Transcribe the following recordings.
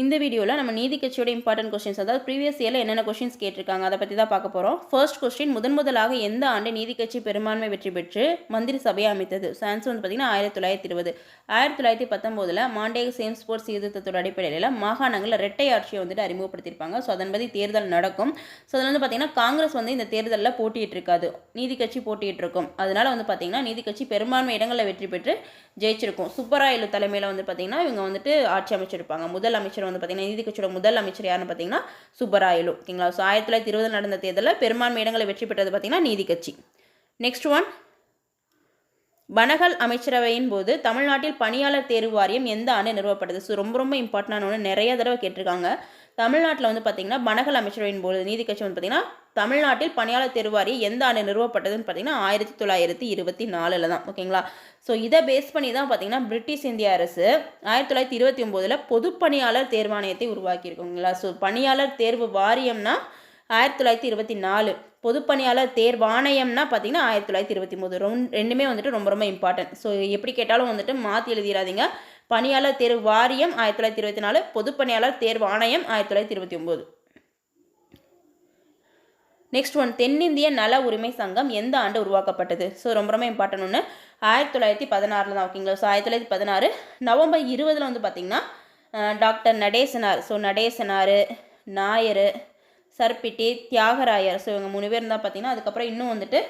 இந்த வீடியோவில் நம்ம நீதி கட்சியோட இம்பார்ட்டன்ட் கொஸ்டின்ஸ் அதாவது ப்ரீவியஸ் இயரில் என்னென்ன கொஸ்டின்ஸ் கேட்டிருக்காங்க அதை பற்றி தான் பார்க்க போகிறோம் ஃபர்ஸ்ட் கொஸ்டின் முதன் முதலாக எந்த ஆண்டு நீதி கட்சி பெரும்பான்மை வெற்றி பெற்று மந்திரி சபையை அமைத்தது? ஸோ ஆன்சர் வந்து பார்த்திங்கன்னா ஆயிரத்தி தொள்ளாயிரத்தி இருபது. ஆயிரத்தி தொள்ளாயிரத்தி பத்தொம்போதில் மாண்டேக சேம் ஸ்போர்ட்ஸ் சீர்திருத்தத்தோட அடிப்படையில் மாகாணங்களில் இரட்டை ஆட்சியை வந்துட்டு அறிமுகப்படுத்தியிருப்பாங்க. ஸோ அதன்படி தேர்தல் நடக்கும். ஸோ அதில் வந்து பார்த்திங்கன்னா காங்கிரஸ் வந்து இந்த தேர்தலில் போட்டியிட்டு இருக்காது நீதி கட்சி போட்டியிட்டு இருக்கும் வந்து பார்த்திங்கன்னா நீதி கட்சி பெரும்பான்மை இடங்களில் வெற்றி பெற்று ஜெயிச்சிருக்கும். சுப்பராயலு தலைமையில் வந்து பார்த்திங்கன்னா இவங்க வந்துட்டு ஆட்சி அமைச்சிருப்பாங்க. முதல் அமைச்சர் வந்து பார்த்திங்கன்னா நீதி கட்சியோட முதல் அமைச்சர் யாருன்னு பார்த்தீங்கன்னா சுப்பராயலு. ஓகேங்களா? ஸோ ஆயிரத்தி தொள்ளாயிரத்தி இருபதில் நடந்த தேர்தலில் பெரும்பான்மை இடங்களை வெற்றி பெற்றது பார்த்திங்கன்னா நீதி கட்சி. நெக்ஸ்ட் ஒன் வனகல் அமைச்சரவையின் போது தமிழ்நாட்டில் பணியாளர் தேர்வு வாரியம் எந்த ஆண்டு நிறுவப்பட்டது? ஸோ ரொம்ப ரொம்ப இம்பார்ட்டண்டான ஒன்று நிறைய தடவை கேட்டிருக்காங்க. தமிழ்நாட்டில் வந்து பார்த்திங்கன்னா வனகல் அமைச்சரவையின் போது நீதி கட்சி வந்து பார்த்திங்கன்னா தமிழ்நாட்டில் பணியாளர் தேர்வு எந்த ஆண்டு நிறுவப்பட்டதுன்னு பார்த்தீங்கன்னா ஆயிரத்தி தொள்ளாயிரத்தி இருபத்தி நாலில் தான் ஓகேங்களா? ஸோ இதை பேஸ் பண்ணி தான் பார்த்தீங்கன்னா பிரிட்டிஷ் இந்திய அரசு ஆயிரத்தி தொள்ளாயிரத்தி இருபத்தி ஒம்போதில் பொதுப்பணியாளர் தேர்வாணையத்தை உருவாக்கியிருக்கோங்களா ஸோ பணியாளர் தேர்வு வாரியம்னா ஆயிரத்தி தொள்ளாயிரத்தி இருபத்தி நாலு. பொதுப்பணியாளர் தேர்வாணையம்னா பார்த்தீங்கன்னா ஆயிரத்தி தொள்ளாயிரத்தி இருபத்தி மூணு. ரெண்டுமே வந்துட்டு ரொம்ப ரொம்ப இம்பார்ட்டன்ட் ஸோ எப்படி கேட்டாலும் வந்துட்டு மாற்றி எழுதிடாதீங்க பணியாளர் தேர்வு வாரியம் ஆயிரத்தி தொள்ளாயிரத்தி இருபத்தி நாலு பொதுப்பணியாளர் தேர்வு ஆணையம் ஆயிரத்தி தொள்ளாயிரத்தி இருபத்தி ஒம்பது. நெக்ஸ்ட் ஒன் தென்னிந்திய நல உரிமை சங்கம் எந்த ஆண்டு உருவாக்கப்பட்டது? ஸோ ரொம்ப ரொம்ப இம்பார்ட்டன் ஒன்று ஆயிரத்தி தொள்ளாயிரத்தி பதினாறில் தான் ஓகேங்களா? ஸோ ஆயிரத்தி தொள்ளாயிரத்தி பதினாறு. நவம்பர் இருபதில் வந்து பார்த்திங்கன்னா doctor Natesanar. So Natesanar Nair Sir Pitti Thyagarayar. So இவங்க மூணு பேர் இருந்தால் பார்த்தீங்கன்னா அதுக்கப்புறம் இன்னும் வந்துட்டு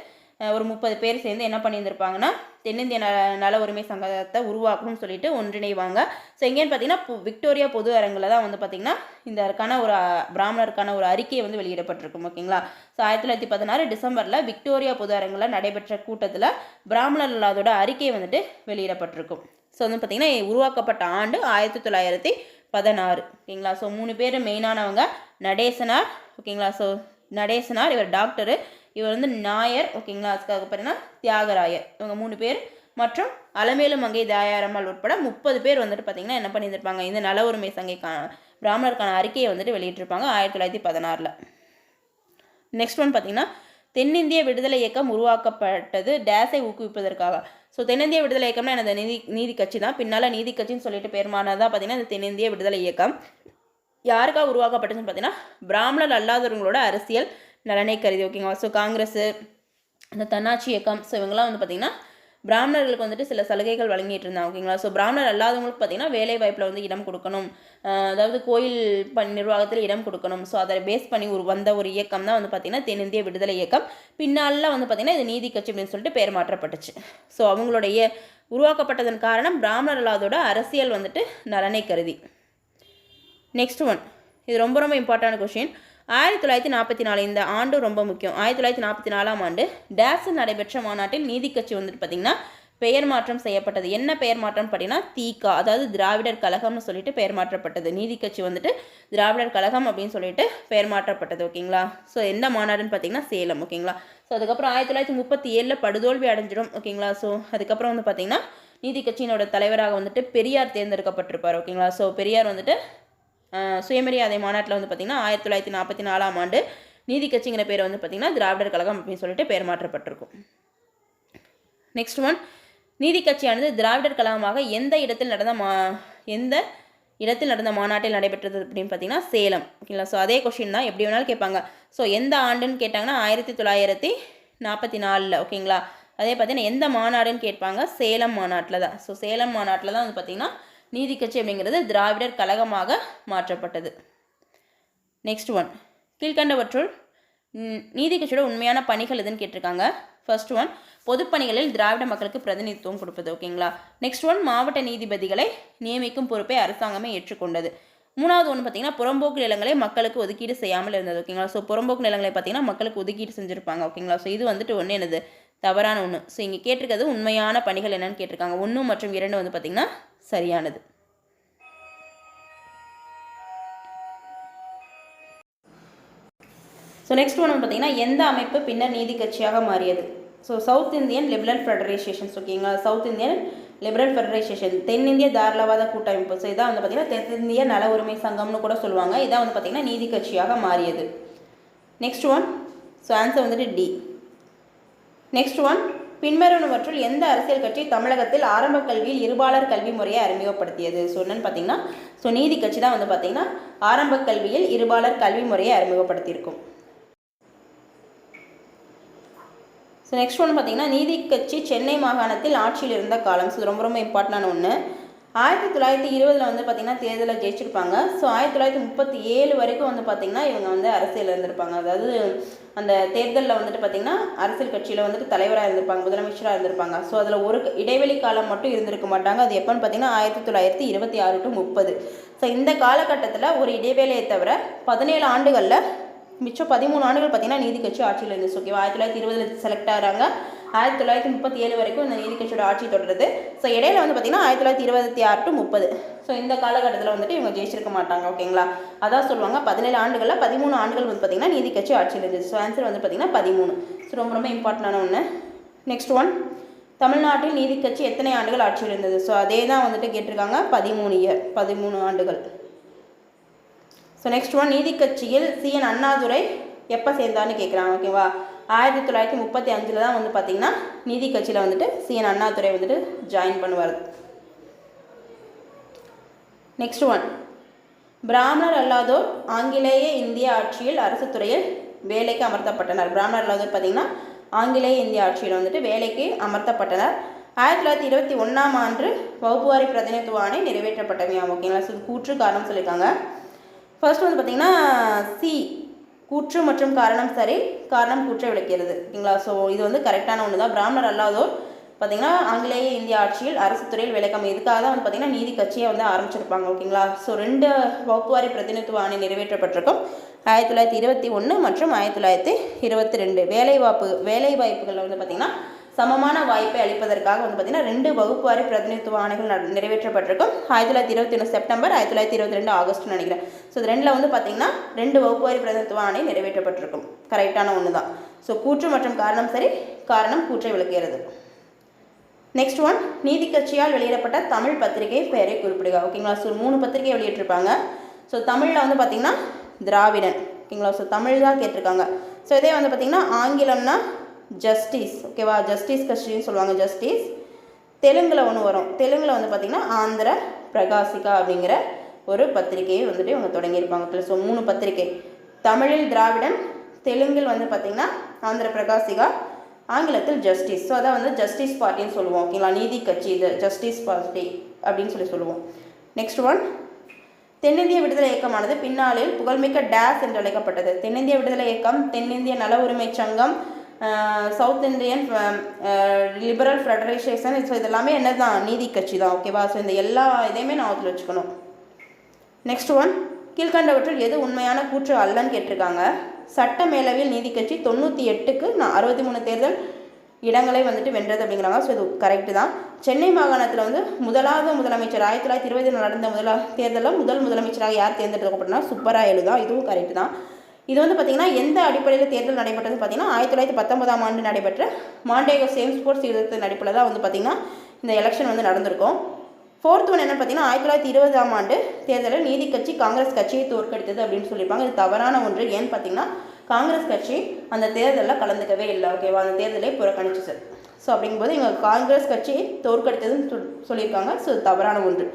ஒரு முப்பது பேர் சேர்ந்து என்ன பண்ணியிருந்திருப்பாங்கன்னா தென்னிந்திய நல நல உரிமை சங்கத்தை உருவாக்கணும்னு சொல்லிட்டு ஒன்றிணைவாங்க. ஸோ எங்கேன்னு பார்த்தீங்கன்னா விக்டோரியா பொது அரங்கில் தான் வந்து பார்த்திங்கன்னா இதற்கான ஒரு பிராமணருக்கான ஒரு அறிக்கை வந்து வெளியிடப்பட்டிருக்கும் ஓகேங்களா? ஸோ ஆயிரத்தி தொள்ளாயிரத்தி பதினாறு டிசம்பரில் விக்டோரியா பொது அரங்கில் நடைபெற்ற கூட்டத்தில் பிராமணர் இல்லாதோட அறிக்கை வந்துட்டு வெளியிடப்பட்டிருக்கும். ஸோ வந்து பார்த்திங்கன்னா உருவாக்கப்பட்ட ஆண்டு ஆயிரத்தி தொள்ளாயிரத்தி பதினாறு ஓகேங்களா? ஸோ மூணு பேர் மெயினானவங்க நடேசனார் ஓகேங்களா? ஸோ நடேசனார் இவர் டாக்டரு இவர் வந்து நாயர். ஓகேங்களா அதுக்காக பார்த்தீங்கன்னா தியாகராயர். இவங்க மூணு பேர் மற்றும் அலமேலு மங்கை தாயாரம்மாள் உட்பட முப்பது பேர் வந்துட்டு பார்த்திங்கன்னா என்ன பண்ணியிருந்திருப்பாங்க இந்த நல உரிமை சங்கைக்கான பிராமணருக்கான அறிக்கையை வந்துட்டு வெளியிட்டிருப்பாங்க ஆயிரத்தி தொள்ளாயிரத்தி பதினாறில். நெக்ஸ்ட் ஒன் பார்த்திங்கன்னா தென்னிந்திய விடுதலை இயக்கம் உருவாக்கப்பட்டது டேஸை ஊக்குவிப்பதற்காக. ஸோ தென்னிந்திய விடுதலை இயக்கம்னா எனது நீதி நீதி கட்சி தான். பின்னால் நீதி கட்சின்னு சொல்லிட்டு பேருமானதான் பார்த்தீங்கன்னா இந்த தென்னிந்திய விடுதலை இயக்கம். யாருக்காக உருவாக்கப்பட்டதுன்னு பார்த்தீங்கன்னா பிராமணர் அல்லாதவங்களோட அரசியல் நலனை கருதி. ஓகேங்களா ஸோ காங்கிரஸ் இந்த தன்னாட்சி இயக்கம் ஸோ இவங்கெல்லாம் வந்து பார்த்திங்கன்னா பிராமணர்களுக்கு வந்துட்டு சில சலுகைகள் வழங்கிட்டு இருந்தாங்க. ஓகேங்களா ஸோ பிராமணர் அல்லாதவங்களுக்கு பார்த்திங்கன்னா வேலை வாய்ப்பில் வந்து இடம் கொடுக்கணும். அதாவது கோயில் பணி நிர்வாகத்தில் இடம் கொடுக்கணும். ஸோ அதை பேஸ் பண்ணி ஒரு வந்த ஒரு இயக்கம் தான் வந்து பார்த்திங்கன்னா தென்னிந்திய விடுதலை இயக்கம். பின்னால் வந்து பார்த்திங்கன்னா இது நீதி கட்சி அப்படின்னு சொல்லிட்டு பேர் மாற்றப்பட்டுச்சு. ஸோ அவங்களுடைய உருவாக்கப்பட்டதன் காரணம் பிராமணர் அல்லாதோட அரசியல் வந்துட்டு நலனை கருதி. நெக்ஸ்ட் ஒன் இது ரொம்ப ரொம்ப இம்பார்ட்டன்ட் கொஷின் ஆயிரத்தி தொள்ளாயிரத்தி நாற்பத்தி நாலு இந்த ஆண்டு ரொம்ப முக்கியம். ஆயிரத்தி தொள்ளாயிரத்தி நாற்பத்தி நாலாம் ஆண்டு டேஸில் நடைபெற்ற மாநாட்டில் நீதி கட்சி வந்துட்டு பார்த்திங்கன்னா பெயர் மாற்றம் செய்யப்பட்டது. என்ன பெயர் மாற்றம் பார்த்தீங்கன்னா தீகா அதாவது திராவிடர் கழகம்னு சொல்லிட்டு பெயர் மாற்றப்பட்டது. நீதி கட்சி வந்துட்டு திராவிடர் கழகம் அப்படின்னு சொல்லிட்டு பெயர் மாற்றப்பட்டது ஓகேங்களா? ஸோ எந்த மாநாடுன்னு பார்த்தீங்கன்னா சேலம் ஓகேங்களா? ஸோ அதுக்கப்புறம் ஆயிரத்தி தொள்ளாயிரத்தி முப்பத்தி ஏழில் படுதோல்வி அடைஞ்சிடும் ஓகேங்களா? ஸோ அதுக்கப்புறம் வந்து பார்த்தீங்கன்னா நீதி கட்சியினோட தலைவராக வந்துட்டு பெரியார் தேர்ந்தெடுக்கப்பட்டிருப்பார் ஓகேங்களா? ஸோ பெரியார் வந்துட்டு சுயமரியாதை மாநாட்டில் வந்து பார்த்திங்கன்னா ஆயிரத்தி தொள்ளாயிரத்தி நாற்பத்தி நாலாம் ஆண்டு நீதி கட்சிங்கிற பேர் வந்து பார்த்திங்கன்னா திராவிடர் கழகம் அப்படின்னு சொல்லிட்டு பேர் மாற்றப்பட்டிருக்கும். நெக்ஸ்ட் ஒன் நீதி கட்சியானது திராவிடர் கழகமாக எந்த இடத்தில் நடந்த மா எந்த இடத்தில் நடந்த மாநாட்டில் நடைபெற்றது அப்படின்னு பார்த்தீங்கன்னா சேலம். ஓகேங்களா? ஸோ அதே கொஷின் தான். எப்படி வேணாலும் கேட்பாங்க. ஸோ எந்த ஆண்டுன்னு கேட்டாங்கன்னா ஆயிரத்தி தொள்ளாயிரத்தி நாற்பத்தி நாலில். ஓகேங்களா? அதே பார்த்தீங்கன்னா எந்த மாநாடுன்னு கேட்பாங்க? சேலம் மாநாட்டில் தான். ஸோ சேலம் மாநாட்டில் தான் வந்து பார்த்திங்கன்னா நீதி கட்சி அப்படிங்கிறது திராவிடர் கழகமாக மாற்றப்பட்டது. நெக்ஸ்ட் ஒன் கீழ்கண்டவற்றுள் நீதி கட்சியோட உண்மையான பணிகள் எதுன்னு கேட்டிருக்காங்க. ஃபர்ஸ்ட் ஒன் பொதுப்பணிகளில் திராவிட மக்களுக்கு பிரதிநிதித்துவம் கொடுப்பது ஓகேங்களா நெக்ஸ்ட் ஒன் மாவட்ட நீதிபதிகளை நியமிக்கும் பொறுப்பை அரசாங்கமே ஏற்றுக்கொண்டது. மூணாவது ஒன்று பார்த்தீங்கன்னா புறம்போக்கு நிலங்களை மக்களுக்கு ஒதுக்கீடு செய்யாமல் இருந்தது ஓகேங்களா ஸோ புறம்போக்கு நிலங்களை பார்த்தீங்கன்னா மக்களுக்கு ஒதுக்கீடு செஞ்சுருப்பாங்க ஓகேங்களா ஸோ இது வந்துட்டு ஒன்று என்னது? தவறான ஒன்று ஸோ இங்கே கேட்டிருக்கிறது உண்மையான பணிகள் என்னன்னு கேட்டிருக்காங்க. ஒன்று மற்றும் இரண்டு வந்து பார்த்திங்கன்னா சரியானது. ஸோ நெக்ஸ்ட் ஒன்று பார்த்தீங்கன்னா எந்த அமைப்பு பின்னர் நீதி கட்சியாக மாறியது? So South Indian Liberal Federations ஓகேங்களா சவுத் இந்தியன் லிபரல் ஃபெடரேஷேஷன் தென்னிந்திய தாராளவாத கூட்டமைப்பு. ஸோ இதான் வந்து பார்த்திங்கன்னா தென்னிந்திய நல உரிமை சங்கம்னு கூட சொல்லுவாங்க. இதான் வந்து பார்த்திங்கன்னா நீதி கட்சியாக மாறியது. நெக்ஸ்ட் ஒன் ஸோ ஆன்சர் வந்துட்டு டி நெக்ஸ்ட் ஒன் பின்வருவனவற்றுள் எந்த அரசியல் கட்சி தமிழகத்தில் ஆரம்ப கல்வியில் இருபாலர் கல்வி முறையை அறிமுகப்படுத்தியது? ஸோ என்னன்னு பார்த்தீங்கன்னா ஸோ நீதி கட்சி தான் வந்து பார்த்தீங்கன்னா ஆரம்ப கல்வியில் இருபாலர் கல்வி முறையை அறிமுகப்படுத்தியிருக்கும். ஸோ நெக்ஸ்ட் ஒன்று பார்த்தீங்கன்னா நீதி கட்சி சென்னை மாகாணத்தில் ஆட்சியில் இருந்த காலம். ஸோ ரொம்ப ரொம்ப இம்பார்ட்டண்டான ஒன்று ஆயிரத்தி தொள்ளாயிரத்தி இருபதில் வந்து பார்த்திங்கன்னா தேர்தலில் ஜெயிச்சிருப்பாங்க. ஸோ ஆயிரத்தி தொள்ளாயிரத்தி முப்பத்தி ஏழு வரைக்கும் வந்து பார்த்திங்கன்னா இவங்க வந்து அரசியலில் இருந்திருப்பாங்க. அதாவது அந்த தேர்தலில் வந்துட்டு பார்த்திங்கன்னா அரசியல் கட்சியில் வந்துட்டு தலைவராக இருந்திருப்பாங்க முதலமைச்சராக இருந்திருப்பாங்க. ஸோ அதில் ஒரு இடைவெளி காலம் மட்டும் இருந்திருக்க மாட்டாங்க. அது எப்போன்னு பார்த்தீங்கன்னா ஆயிரத்தி தொள்ளாயிரத்தி இருபத்தி ஆறு டு முப்பது. ஸோ இந்த காலகட்டத்தில் ஒரு இடைவேளையை தவிர பதினேழு ஆண்டுகளில் மிச்சம் பதிமூணு ஆண்டுகள் பார்த்தீங்கன்னா நீதி கட்சி ஆட்சியில் இருந்துச்சு. ஓகேவா ஆயிரத்தி தொள்ளாயிரத்தி இருபதில் செலக்ட் ஆகிறாங்க. ஆயிரத்தி தொள்ளாயிரத்தி முப்பத்தி ஏழு வரைக்கும் இந்த நீதி கட்சியோட ஆட்சி தொடருது. ஸோ இடையில வந்து பார்த்தீங்கன்னா ஆயிரத்தி தொள்ளாயிரத்தி இருபத்தி ஆறு டு முப்பது. ஸோ இந்த காலகட்டத்தில் வந்துட்டு இவங்க ஜெயிச்சிருக்க மாட்டாங்க ஓகேங்களா? அதான் சொல்லுவாங்க பதினேழு ஆண்டுகளில் பதிமூணு ஆண்டுகள் வந்து பார்த்தீங்கன்னா நீதி கட்சி ஆட்சியில் இருந்துச்சு ஸோ ஆன்சர் வந்து பார்த்தீங்கன்னா பதிமூணு. ஸோ ரொம்ப ரொம்ப இம்பார்ட்டண்டான ஒன்று நெக்ஸ்ட் ஒன் தமிழ்நாட்டில் நீதி கட்சி எத்தனை ஆண்டுகள் ஆட்சியில் இருந்தது ஸோ அதே தான் வந்துட்டு கேட்டிருக்காங்க பதிமூணு இயர் பதிமூணு ஆண்டுகள். ஸோ நெக்ஸ்ட் ஒன் நீதி கட்சியில் சிஎன் அண்ணாதுரை எப்போ சேர்ந்தான்னு கேட்குறாங்க ஓகேவா? ஆயிரத்தி தொள்ளாயிரத்தி முப்பத்தி அஞ்சில் தான் வந்து பார்த்திங்கன்னா நீதி கட்சியில் வந்துட்டு சிஎன் அண்ணாதுரை வந்துட்டு ஜாயின் பண்ணுவார். நெக்ஸ்ட் ஒன் பிராமணர் அல்லாதோர் ஆங்கிலேய இந்திய ஆட்சியில் அரசு துறையில் வேலைக்கு அமர்த்தப்பட்டனர். பிராமணர் அல்லாதோர் பார்த்திங்கன்னா ஆங்கிலேய இந்திய ஆட்சியில் வந்துட்டு வேலைக்கு அமர்த்தப்பட்டனர். ஆயிரத்தி தொள்ளாயிரத்தி இருபத்தி ஒன்றாம் ஆண்டு வகுப்புவாரி பிரதிநிதித்துவ ஆணை நிறைவேற்றப்பட்டவையாம் ஓகேங்களா? ஸோ கூற்று காரணம் சொல்லியிருக்காங்க ஃபர்ஸ்ட் வந்து பார்த்திங்கன்னா சி. கூற்று மற்றும் காரணம் சரி காரணம் கூற்றை விளக்கிறது. ஓகேங்களா? ஸோ இது வந்து கரெக்டான ஒன்று தான் பிராமணர் அல்லாதோர் பார்த்திங்கன்னா ஆங்கிலேய இந்திய ஆட்சியில் அரசு துறையில் விளக்கம் இதுக்காக தான் வந்து பார்த்திங்கன்னா நீதி கட்சியை வந்து ஆரம்பிச்சிருப்பாங்க. ஓகேங்களா? ஸோ ரெண்டு வகுப்புவாரி பிரதிநிதித்துவ ஆணை நிறைவேற்றப்பட்டிருக்கும். ஆயிரத்தி தொள்ளாயிரத்தி இருபத்தி ஒன்று மற்றும் ஆயிரத்தி தொள்ளாயிரத்தி இருபத்தி ரெண்டு. வேலைவாய்ப்பு வேலைவாய்ப்புகளில் வந்து பார்த்திங்கன்னா சமமான வாய்ப்பை அளிப்பதற்காக வந்து பார்த்திங்கன்னா ரெண்டு வகுப்புவாரி பிரதிநிதித்துவ ஆணைகள் நிறைவேற்றப்பட்டிருக்கும். ஆயிரத்தி தொள்ளாயிரத்தி இருபத்தி ஒன்று செப்டம்பர் ஆயிரத்தி தொள்ளாயிரத்தி இருபத்தி ரெண்டு ஆகஸ்ட்னு நினைக்கிறேன். ஸோ இது ரெண்டில் வந்து பார்த்திங்கன்னா ரெண்டு வகுப்புவாரி பிரதிநிதித்துவ ஆணை நிறைவேற்றப்பட்டிருக்கும். கரெக்டான ஒன்று தான் ஸோ கூற்று மற்றும் காரணம் சரி காரணம் கூற்றை விளக்குகிறது. நெக்ஸ்ட் ஒன் நீதி கட்சியால் வெளியிடப்பட்ட தமிழ் பத்திரிகை பெயரை குறிப்பிடுக. ஓகேங்களா ஸோ மூணு பத்திரிகை வெளியிட்டிருப்பாங்க. ஸோ தமிழில் வந்து பார்த்திங்கன்னா திராவிடன். ஓகேங்களா ஸோ தமிழ் தான் கேட்டிருக்காங்க. ஸோ இதே வந்து பார்த்திங்கன்னா ஆங்கிலம்னா ஜஸ்டிஸ் ஓகேவா ஜஸ்டிஸ் கட்சின்னு சொல்லுவாங்க ஜஸ்டிஸ் தெலுங்கில் ஒன்று வரும். தெலுங்கில் வந்து பார்த்திங்கன்னா ஆந்திர பிரகாசிகா அப்படிங்கிற ஒரு பத்திரிகையை வந்துட்டு இவங்க தொடங்கியிருப்பாங்க. ஸோ மூணு பத்திரிகை. தமிழில் திராவிடன் தெலுங்கில் வந்து பார்த்திங்கன்னா ஆந்திர பிரகாசிகா ஆங்கிலத்தில் ஜஸ்டிஸ் ஸோ அதான் வந்து ஜஸ்டிஸ் பார்ட்டின்னு சொல்லுவோம் ஓகேங்களா நீதி கட்சி இது ஜஸ்டிஸ் பார்ட்டி அப்படின்னு சொல்லி சொல்லுவோம். நெக்ஸ்ட் ஒன் தென்னிந்திய விடுதலை இயக்கமானது பின்னாளில் புகழ்மிக்க டேஸ் என்று அழைக்கப்பட்டது. தென்னிந்திய விடுதலை இயக்கம் தென்னிந்திய நல உரிமை சங்கம் South Indian Liberal Federation so இதெல்லாமே என்ன தான் நீதி கட்சி தான் ஓகேவா ஸோ இந்த எல்லா இதையுமே நான் ஞாபகத்தில் வச்சுக்கணும். நெக்ஸ்ட் ஒன் கீழ்கண்டவற்றில் எது உண்மையான கூற்று அல்லன்னு கேட்டிருக்காங்க. சட்ட மேலவையில் நீதி கட்சி தொண்ணூற்றி எட்டுக்கு நான் அறுபத்தி மூணு தேர்தல் இடங்களை வந்துட்டு வென்றது அப்படிங்கிறாங்க. ஸோ இது கரெக்டு தான். சென்னை மாகாணத்தில் வந்து முதலாவது முதலமைச்சர் ஆயிரத்தி தொள்ளாயிரத்தி இருபதில் நடந்த முதலா தேர்தலில் முதல் முதலமைச்சராக யார் தேர்ந்தெடுக்கப்பட்டனா? சுப்பராயலு தான் இதுவும் கரெக்டு தான். இது வந்து பார்த்திங்கன்னா எந்த அடிப்படையில் தேர்தல் நடைபெற்றது பார்த்தீங்கன்னா ஆயிரத்தி தொள்ளாயிரத்தி பத்தொன்பதாம் ஆண்டு நடைபெற்ற மாண்டேகோ சேம் ஸ்போர்ட்ஸ் யுத்தத்தின் அடிப்படையில் தான் வந்து பார்த்திங்கன்னா இந்த எலெக்ஷன் வந்து நடந்திருக்கும். ஃபோர்த் ஒன் என்ன பார்த்தீங்கன்னா ஆயிரத்தி தொள்ளாயிரத்தி இருபதாம் ஆண்டு தேர்தலில் நீதி கட்சி காங்கிரஸ் கட்சியை தோற்கடித்தது அப்படின்னு சொல்லியிருப்பாங்க. இது தவறான ஒன்று. ஏன்னு பார்த்தீங்கன்னா காங்கிரஸ் கட்சி அந்த தேர்தலில் கலந்துக்கவே இல்லை. ஓகேவா அந்த தேர்தலை புறக்கணிச்சு ஸோ அப்படிங்கும்போது இவங்க காங்கிரஸ் கட்சியை தோற்கடித்ததுன்னு சொல்- சொல்லியிருக்காங்க. ஸோ தவறான ஒன்று.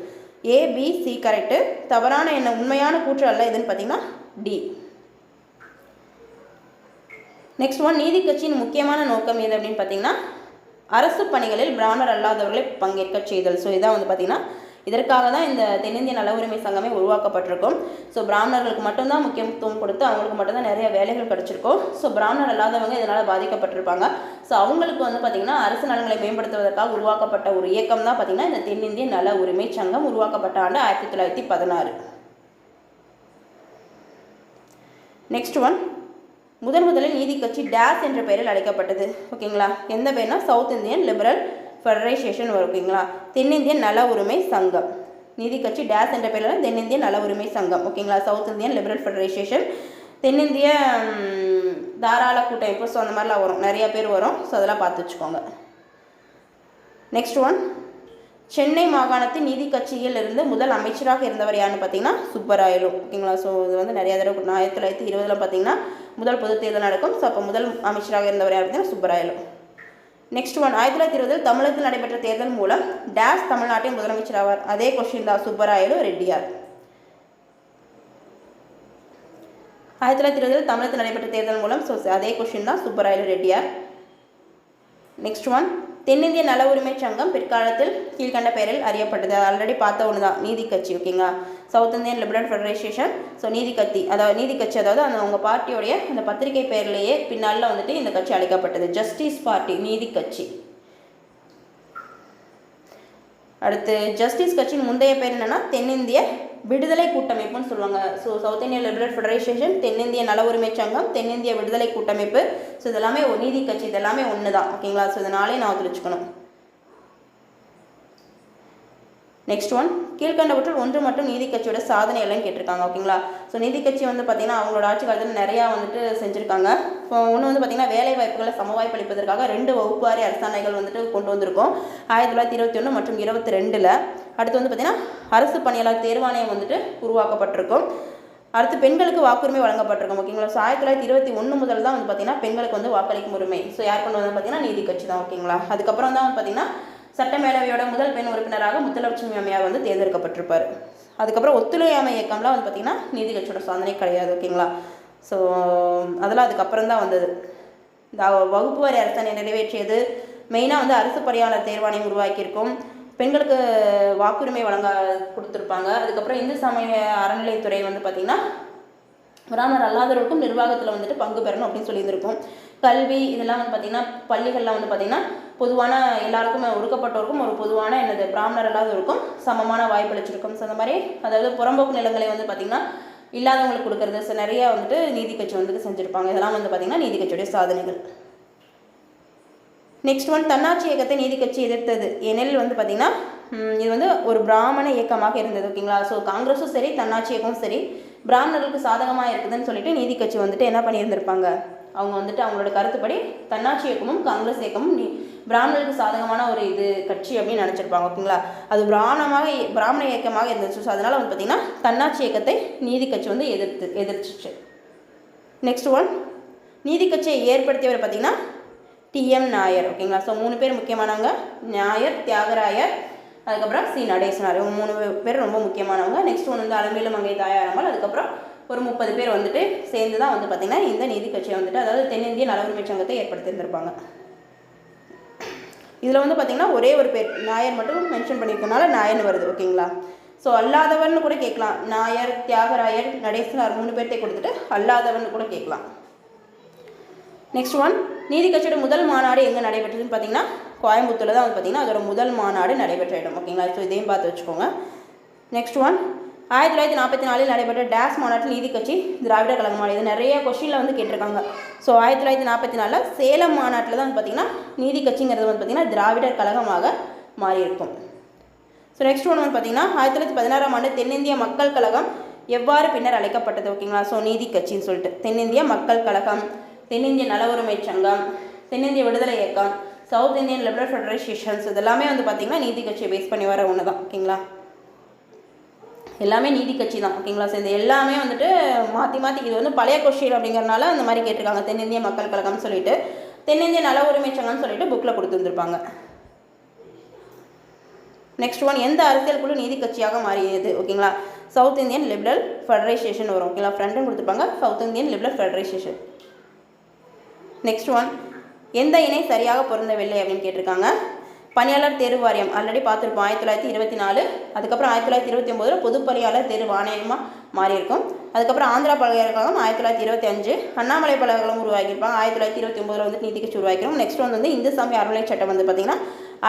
ஏபிசி கரெக்டு தவறான என்ன உண்மையான கூற்று அல்ல எதுன்னு பார்த்தீங்கன்னா டி நெக்ஸ்ட் ஒன் நீதி கட்சியின் முக்கியமான நோக்கம் எது அப்படின்னு பார்த்தீங்கன்னா அரசு பணிகளில் பிராமணர் அல்லாதவர்களை பங்கேற்க செய்தல். ஸோ இதான் வந்து பார்த்தீங்கன்னா இதற்காக தான் இந்த தென்னிந்திய நல உரிமை சங்கமே உருவாக்கப்பட்டிருக்கும். ஸோ பிராமணர்களுக்கு மட்டும்தான் முக்கியத்துவம் கொடுத்து அவங்களுக்கு மட்டும்தான் நிறைய வேலைகள் கிடைச்சிருக்கும். ஸோ பிராமணர் அல்லாதவங்க இதனால் பாதிக்கப்பட்டிருப்பாங்க. ஸோ அவங்களுக்கு வந்து பார்த்திங்கன்னா அரசு நலன்களை மேம்படுத்துவதற்காக உருவாக்கப்பட்ட ஒரு இயக்கம் தான் பார்த்திங்கன்னா இந்த தென்னிந்திய நல உரிமை சங்கம் உருவாக்கப்பட்ட ஆண்டு ஆயிரத்தி தொள்ளாயிரத்தி பதினாறு. நெக்ஸ்ட் ஒன் முதன் முதலில் நீதி கட்சி டேஸ் என்ற பெயரில் அழைக்கப்பட்டது. ஓகேங்களா? எந்த பெயர்னா சவுத் இந்தியன் லிபரல் ஃபெடரேஷன் வரும் ஓகேங்களா? தென்னிந்திய நல உரிமை சங்கம். நீதி கட்சி டேஸ் என்ற பெயரில் தென்னிந்திய நல உரிமை சங்கம் ஓகேங்களா? South Indian Liberal Federation. தென்னிந்திய தாராள கூட்டமைப்பு ஸோ அந்த மாதிரிலாம் வரும். நிறைய பேர் வரும். ஸோ அதெல்லாம் பார்த்து வச்சுக்கோங்க. நெக்ஸ்ட் ஒன் சென்னை மாகாணத்தின் நீதி கட்சியில் இருந்து முதல் அமைச்சராக இருந்தவர் யாருன்னு பார்த்தீங்கன்னா சுப்பராயலு. ஓகேங்களா? ஸோ இது வந்து நிறைய தடவை ஆயிரத்தி தொள்ளாயிரத்தி இருபதில் பார்த்தீங்கன்னா முதல் பொது தேர்தல் நடக்கும். ஸோ அப்போ முதல் அமைச்சராக இருந்தவர் யார் பார்த்தீங்கன்னா சுப்பராயலு. நெக்ஸ்ட் ஒன் ஆயிரத்தி தொள்ளாயிரத்தி இருபதில் தமிழகத்தில் நடைபெற்ற தேர்தல் மூலம் டேஸ் தமிழ்நாட்டின் முதலமைச்சர் ஆவார். அதே கொஸ்டின் தான் சுப்பராயலு ரெட்டியார். ஆயிரத்தி தொள்ளாயிரத்தி இருபதில் தமிழகத்தில் நடைபெற்ற தேர்தல் மூலம் ஸோ அதே கொஸ்டின் தான் சுப்பராயலு ரெட்டியார். நெக்ஸ்ட் ஒன் தென்னிந்திய நல உரிமை சங்கம் பிற்காலத்தில் கீழ்கண்ட பெயரில் அறியப்பட்டது. ஆல்ரெடி பார்த்த ஒன்று தான் நீதி கட்சி ஓகேங்களா South Indian Liberal Federation so நீதி கட்சி அதாவது நீதி கட்சி அதாவது அந்த உங்கள் பார்ட்டியோடைய அந்த பத்திரிகை பெயர்லேயே பின்னால் வந்துட்டு இந்த கட்சி அழைக்கப்பட்டது. ஜஸ்டிஸ் பார்ட்டி நீதி கட்சி. அடுத்து ஜஸ்டிஸ் கட்சியின் முந்தைய பேர் என்னென்னா தென்னிந்திய விடுதலை கூட்டமைப்புன்னு சொல்லுவாங்க. So South Indian Liberal Federation தென்னிந்திய நல உரிமை சங்கம் தென்னிந்திய விடுதலை கூட்டமைப்பு. ஸோ இதெல்லாமே ஒரு நீதி கட்சி இதெல்லாமே ஒன்று தான் ஓகேங்களா ஸோ இதனாலே நான் தெரிஞ்சுக்கணும் நெக்ஸ்ட் ஒன் கீழ்கண்டவற்றில் ஒன்று மட்டும் நீதி கட்சியோட சாதனை எல்லாம் கேட்டிருக்காங்க ஓகேங்களா? ஸோ நீதி கட்சி வந்து பார்த்திங்கன்னா அவங்களோட ஆட்சி காலத்தில் நிறையா வந்துட்டு செஞ்சுருக்காங்க. இப்போ ஒன்று வந்து பார்த்திங்கன்னா வேலை வாய்ப்புகளை சமவாய்ப்பு அளிப்பதற்காக ரெண்டு வகுப்பாரி அரசாணைகள் வந்துட்டு கொண்டு வந்திருக்கோம். ஆயிரத்தி தொள்ளாயிரத்தி இருபத்தி ஒன்று மற்றும் இருபத்தி ரெண்டில். அடுத்து வந்து பார்த்திங்கன்னா அரசு பணியாளர் தேர்வாணையம் வந்துட்டு உருவாக்கப்பட்டிருக்கும். அடுத்து பெண்களுக்கு வாக்குரிமை வழங்கப்பட்டிருக்கும் ஓகேங்களா? ஸோ ஆயிரத்தி தொள்ளாயிரத்தி இருபத்தி ஒன்று முதல் தான் வந்து பார்த்திங்கன்னா பெண்களுக்கு வந்து வாக்களிக்கும் உரிமை. ஸோ யார் கொண்டு வந்து பார்த்திங்கன்னா நீதி கட்சி தான் ஓகேங்களா? அதுக்கப்புறம் தான் வந்து பார்த்திங்கன்னா சட்டமேலவையோட முதல் பெண் உறுப்பினராக முத்துலட்சுமி அம்மையார் வந்து தேர்ந்தெடுக்கப்பட்டிருப்பார். அதுக்கப்புறம் ஒத்துழையாமை இயக்கம்லாம் வந்து பார்த்திங்கன்னா நீதி கட்சியோட சாதனை கிடையாது ஓகேங்களா? ஸோ அதெல்லாம் அதுக்கப்புறம் தான் வந்தது. இந்த வகுப்பு வாரி அரசாணை நிறைவேற்றியது. மெயினாக வந்து அரசு பணியாளர் தேர்வாணையம் உருவாக்கியிருக்கும். பெண்களுக்கு வாக்குரிமை வழங்க கொடுத்துருப்பாங்க. அதுக்கப்புறம் இந்து சமய அறநிலைத்துறை வந்து பார்த்திங்கன்னா பிராமணர் அல்லாதவருக்கும் நிர்வாகத்தில் வந்துட்டு பங்கு பெறணும் அப்படின்னு சொல்லியிருந்திருக்கும். கல்வி இதெல்லாம் வந்து பார்த்திங்கன்னா பள்ளிகள்லாம் வந்து பார்த்திங்கன்னா பொதுவான எல்லாருக்கும் ஒடுக்கப்பட்டோருக்கும் ஒரு பொதுவான என்னது பிராமணர் இல்லாதவருக்கும் சமமான வாய்ப்பு அளிச்சிருக்கும். ஸோ அந்த மாதிரி அதாவது புறம்போக்கு நிலங்களை வந்து பார்த்திங்கன்னா இல்லாதவங்களுக்கு கொடுக்கறது ஸோ நிறையா வந்துட்டு நீதி கட்சி வந்துட்டு செஞ்சுருப்பாங்க. இதெல்லாம் வந்து பார்த்திங்கன்னா நீதி கட்சியுடைய சாதனைகள். நெக்ஸ்ட் ஒன் தன்னாட்சி இயக்கத்தை நீதி கட்சி எதிர்த்தது. எனில் வந்து பார்த்திங்கன்னா இது வந்து ஒரு பிராமண இயக்கமாக இருந்தது ஓகேங்களா? ஸோ காங்கிரஸும் சரி தன்னாட்சி இயக்கமும் சரி பிராமணர்களுக்கு சாதகமாக இருக்குதுன்னு சொல்லிட்டு நீதி கட்சி வந்துட்டு என்ன பண்ணியிருந்திருப்பாங்க? அவங்க வந்துட்டு அவங்களோட கருத்துப்படி தன்னாட்சி இயக்கமும் காங்கிரஸ் இயக்கமும் நீ பிராமணர்களுக்கு சாதகமான ஒரு இது கட்சி அப்படின்னு நினச்சிருப்பாங்க ஓகேங்களா? அது பிராமணமாக பிராமண இயக்கமாக இருந்துச்சு. ஸோ அதனால் வந்து பார்த்திங்கன்னா தன்னாட்சி இயக்கத்தை நீதி கட்சி வந்து எதிர்த்து எதிர்த்துச்சு. நெக்ஸ்ட் ஒன் நீதி கட்சியை ஏற்படுத்தியவர் பார்த்திங்கன்னா டிஎம் நாயர் ஓகேங்களா? ஸோ மூணு பேர் முக்கியமானவங்க. நாயர் தியாகராயர் அதுக்கப்புறம் சி. நடேசனார். இவங்க மூணு பேர் ரொம்ப முக்கியமானவங்க. நெக்ஸ்ட் ஒன் வந்து அலமேலு மங்கை தாயாரம்மாள் அதுக்கப்புறம் ஒரு முப்பது பேர் வந்துட்டு சேர்ந்து தான் வந்து பார்த்திங்கன்னா இந்த நீதி கட்சியை வந்துட்டு அதாவது தென்னிந்திய நல உரிமை சங்கத்தை ஏற்படுத்தியிருந்திருப்பாங்க. இதில் வந்து பார்த்திங்கன்னா ஒரே ஒரு பேர் நாயர் மட்டும் மென்ஷன் பண்ணியிருக்கனால நாயர்னு வருது ஓகேங்களா ஸோ அல்லாதவன் கூட கேட்கலாம். நாயர் தியாகராயர் நடேசனார் மூணு பேர்த்தை கொடுத்துட்டு அல்லாதவன் கூட கேட்கலாம். நெக்ஸ்ட் ஒன் நீதி கட்சியோட முதல் மாநாடு எங்கே நடைபெற்றதுன்னு பார்த்தீங்கன்னா கோயம்புத்தூரில் தான் வந்து பார்த்தீங்கன்னா அதோட முதல் மாநாடு நடைபெற்ற இடம் ஓகேங்களா ஸோ இதையும் பார்த்து வச்சுக்கோங்க. நெக்ஸ்ட் ஒன் ஆயிரத்தி தொள்ளாயிரத்தி நாற்பத்தி நாலில் நடைபெற்ற டேஸ் மாநாட்டில் நீதி கட்சி திராவிட கழகமான இது நிறைய கொஷினில் வந்து கேட்டிருக்காங்க. ஸோ ஆயிரத்தி தொள்ளாயிரத்தி நாற்பத்தி நாலில் சேலம் மாநாட்டில் தான் வந்து பார்த்தீங்கன்னா நீதி கட்சிங்கிறது வந்து பார்த்தீங்கன்னா திராவிடர் கழகமாக மாறியிருக்கும். ஸோ நெக்ஸ்ட் ஒன் வந்து பார்த்தீங்கன்னா ஆயிரத்தி தொள்ளாயிரத்தி பதினாறாம் ஆண்டு தென்னிந்திய மக்கள் கழகம் எவ்வாறு பின்னர் அழைக்கப்பட்டது ஓகேங்களா ஸோ நீதி கட்சின்னு சொல்லிட்டு. தென்னிந்திய மக்கள் கழகம் தென்னிந்திய நல உரிமை சங்கம் தென்னிந்திய விடுதலை இயக்கம் சவுத் இந்தியன் லிபரல் ஃபெடரேஷன்ஸ் இதெல்லாமே வந்து பார்த்தீங்கன்னா நீதி கட்சியை பேஸ் பண்ணி வர ஒன்று தான் ஓகேங்களா எல்லாமே நீதி கட்சி தான் ஓகேங்களா? ஸோ எல்லாமே வந்துட்டு மாற்றி மாற்றி இது வந்து பழைய கொஷின் அப்படிங்கிறனால அந்த மாதிரி கேட்டிருக்காங்க. தென்னிந்திய மக்கள் கழகம்னு சொல்லிட்டு. தென்னிந்திய நல உரிமை சங்கம்னு சொல்லிட்டு புக்கில் கொடுத்துருந்துருப்பாங்க. நெக்ஸ்ட் ஒன் எந்த அரசியல் குழு நீதி கட்சியாக மாறியது ஓகேங்களா? சவுத் இந்தியன் லிபரல் ஃபெடரேஷேஷன் வரும் ஓகேங்களா? ஃப்ரெண்டும் கொடுத்துருப்பாங்க. South Indian Liberal Federation next one எந்த இணை சரியாக பொருந்தவில்லை அப்படின்னு கேட்டிருக்காங்க. பணியாளர் தேர்வு வாரியம். ஆல்ரெடி பார்த்துருப்போம். ஆயிரத்தி தொள்ளாயிரத்தி இருபத்தி நாலு அதுக்கப்புறம் ஆயிரத்தி தொள்ளாயிரத்தி இருபத்தி ஒம்போதில் பொது பணியாளர் தேர்வு ஆணையமாக மாறியிருக்கும். அதுக்கப்புறம் ஆந்திரா பல்கலைக்கழகம் ஆயிரத்தி தொள்ளாயிரத்தி இருபத்தி அஞ்சு அண்ணாமலை பல்கலைக்கழகம் உருவாக்கியிருப்பாங்க. ஆயிரத்தி தொள்ளாயிரத்தி இருபத்தி ஒம்போதில் வந்து நீதி கட்சி உருவாக்கிறோம் நெக்ஸ்ட் ஒன் வந்து இந்து சாமி அறநிலை சட்டம் வந்து பார்த்திங்கன்னா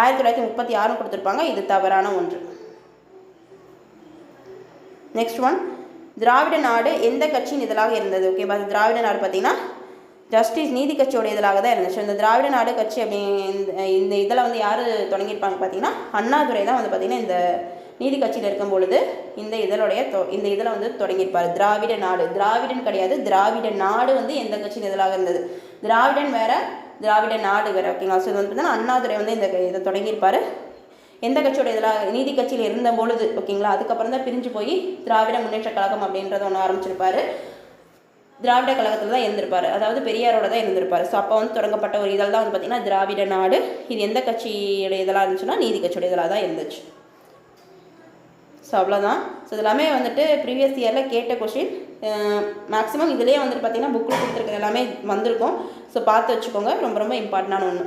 ஆயிரத்தி தொள்ளாயிரத்தி முப்பத்தி ஆறும் கொடுத்துருப்பாங்க. இது தவறான ஒன்று. நெக்ஸ்ட் ஒன் திராவிட நாடு எந்த கட்சியின் இதழாக இருந்தது? ஓகே திராவிட நாடு பார்த்தீங்கன்னா ஜஸ்டிஸ் நீதி கட்சியோட இதழாக தான் இருந்துச்சு. இந்த திராவிட நாடு கட்சி அப்படி இந்த இதில் வந்து யார் தொடங்கியிருப்பாங்க பார்த்தீங்கன்னா அண்ணாதுரை தான் வந்து பார்த்தீங்கன்னா இந்த நீதி கட்சியில் இருக்கும் பொழுது இந்த இதழுடைய தொ- இந்த இதில் வந்து தொடங்கியிருப்பார். திராவிட நாடு. திராவிடன் கிடையாது. திராவிட நாடு வந்து எந்த கட்சியின் இதழாக இருந்தது? திராவிடன் வேற திராவிட நாடு வேற. ஓகேங்களா? ஸோ இது வந்து பார்த்தீங்கன்னா அண்ணாதுரை வந்து இந்த இதை தொடங்கியிருப்பாரு. எந்த கட்சியோட இதில் நீதி கட்சியில் இருந்த பொழுது ஓகேங்களா? அதுக்கப்புறம் தான் பிரிஞ்சு போய் திராவிட முன்னேற்ற கழகம் அப்படின்றத ஒன்று ஆரம்பிச்சிருப்பாரு. திராவிட கழகத்தில் தான் இருந்திருப்பார். அதாவது பெரியாரோட தான் இருந்திருப்பார். ஸோ அப்போ வந்து தொடங்கப்பட்ட ஒரு இதழ் தான் வந்து பார்த்திங்கன்னா திராவிட நாடு. இது எந்த கட்சியோட இதெல்லாம் இருந்துச்சுன்னா நீதி கட்சியோட இதெல்லாம் தான் இருந்துச்சு. ஸோ அவ்வளோதான் ஸோ இதெல்லாமே வந்துட்டு ப்ரீவியஸ் இயரில் கேட்ட கொஷின் மேக்ஸிமம் இதுலேயே வந்துட்டு பார்த்திங்கன்னா புக்கில் கொடுத்துருக்கிறது எல்லாமே வந்திருக்கும். ஸோ பார்த்து வச்சுக்கோங்க. ரொம்ப ரொம்ப இம்பார்ட்டண்டான ஒன்று